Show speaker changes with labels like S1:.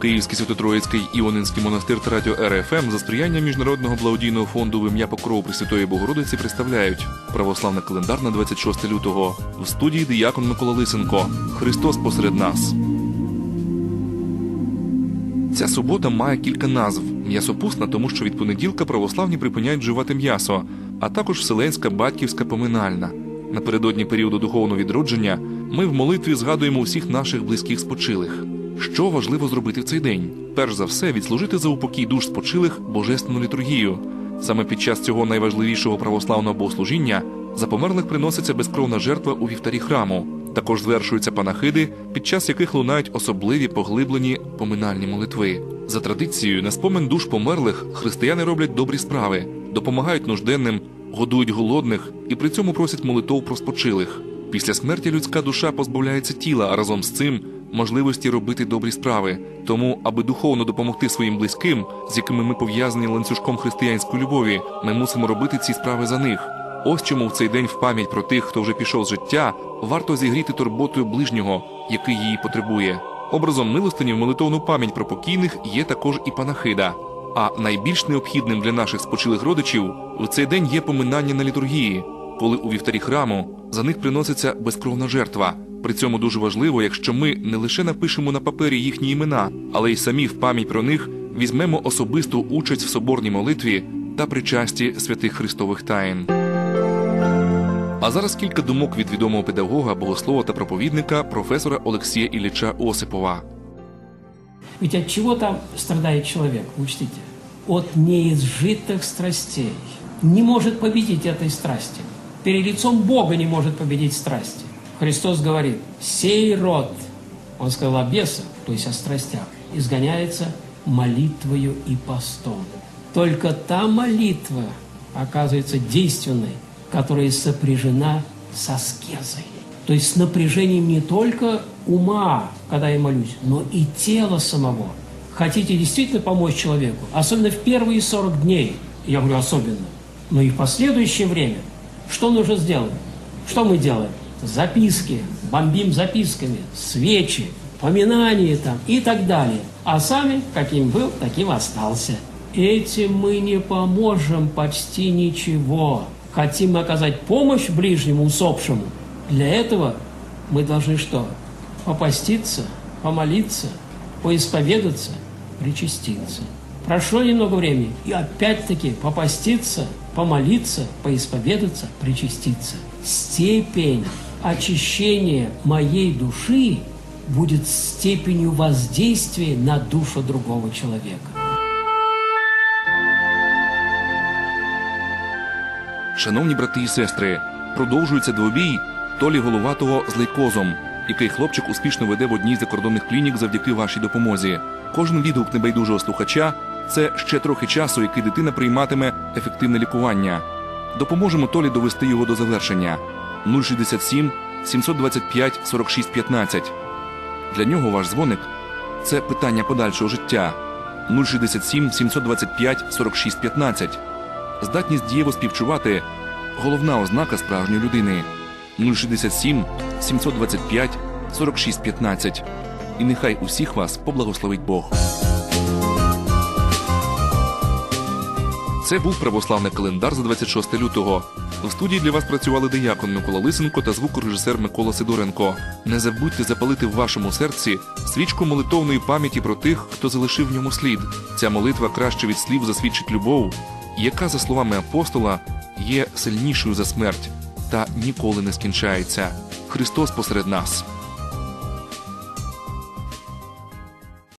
S1: Київський Свято-Троїцький Іонинський монастир та радіо РФМ за сприяння Міжнародного благодійного фонду в ім'я Покрову Пресвятої Богородиці представляють православний календар на 26 лютого в студії диякон Микола Лисенко. Христос посеред нас. Ця субота має кілька назв: м'ясопусна, тому що від понеділка православні припиняють вживати м'ясо, а також вселенська батьківська поминальна. Напередодні періоду духовного відродження ми в молитві згадуємо усіх наших близьких спочилих. Що важливо зробити в цей день? Перш за все, відслужити за упокій душ спочилих божественну літургію. Саме під час цього найважливішого православного богослужіння за померлих приноситься безкровна жертва у вівтарі храму. Також звершуються панахиди, під час яких лунають особливі поглиблені поминальні молитви. За традицією, на спомин душ померлих християни роблять добрі справи, допомагають нужденним, годують голодних і при цьому просять молитов про спочилих. Після смерті людська душа позбавляється тіла, а разом з цим можливості робити добрі справи. Тому, аби духовно допомогти своїм близьким, з якими ми пов'язані ланцюжком християнської любові, ми мусимо робити ці справи за них. Ось чому в цей день в пам'ять про тих, хто вже пішов з життя, варто зігріти турботою ближнього, який її потребує. Образом милостині в молитовну пам'ять про покійних є також і панахида. А найбільш необхідним для наших спочилих родичів в цей день є поминання на літургії, коли у вівтарі храму за них приноситься безкровна жертва. При цьому дуже важливо, якщо ми не лише напишемо на папері їхні імена, але й самі в пам'ять про них візьмемо особисту участь в соборній молитві та причасті святих Христових таїн. А зараз кілька думок від відомого педагога, богослова та проповідника професора Олексія Ілліча Осипова.
S2: Ведь от чего там страдает человек, учтите? От неизжитых страстей. Не может победить этой страсти. Перед лицом Бога не может победить страсти. Христос говорит, сей род, он сказал о бесах, то есть о страстях, изгоняется молитвою и постом. Только та молитва оказывается действенной, которая сопряжена с аскезой. То есть с напряжением не только ума, когда я молюсь, но и тела самого. Хотите действительно помочь человеку, особенно в первые 40 дней, я говорю особенно, но и в последующее время, что нужно сделать? Что мы делаем? Записки, бомбим записками, свечи, поминания там и так далее. А сами, каким был, таким остался. Этим мы не поможем почти ничего. Хотим оказать помощь ближнему усопшему. Для этого мы должны что? Попаститься, помолиться, поисповедаться, причаститься. Прошло немного времени, и опять-таки попаститься, помолиться, поисповедаться, причаститься. Степень очищения моей души будет степенью воздействия на душу другого человека.
S1: Шановні брати і сестри, продовжується двобій Толі Головатого з лейкозом, який хлопчик успішно веде в одній з закордонних клінік завдяки вашій допомозі. Кожен відгук небайдужого слухача це ще трохи часу, який дитина прийматиме ефективне лікування. Допоможемо Толі довести його до завершення 067 725 46 15. Для нього ваш дзвоник це питання подальшого життя 067 725 46 15. Здатність дієво співчувати головна ознака справжньої людини 067 725 46 15. І нехай усіх вас поблагословить Бог. Це був православний календар за 26 лютого. В студії для вас працювали диякон Микола Лисенко та звукорежисер Микола Сидоренко. Не забудьте запалити в вашому серці свічку молитовної пам'яті про тих, хто залишив в ньому слід. Ця молитва краще від слів засвідчить любов, яка, за словами апостола, є сильнішою за смерть та ніколи не скінчається. Христос посеред нас.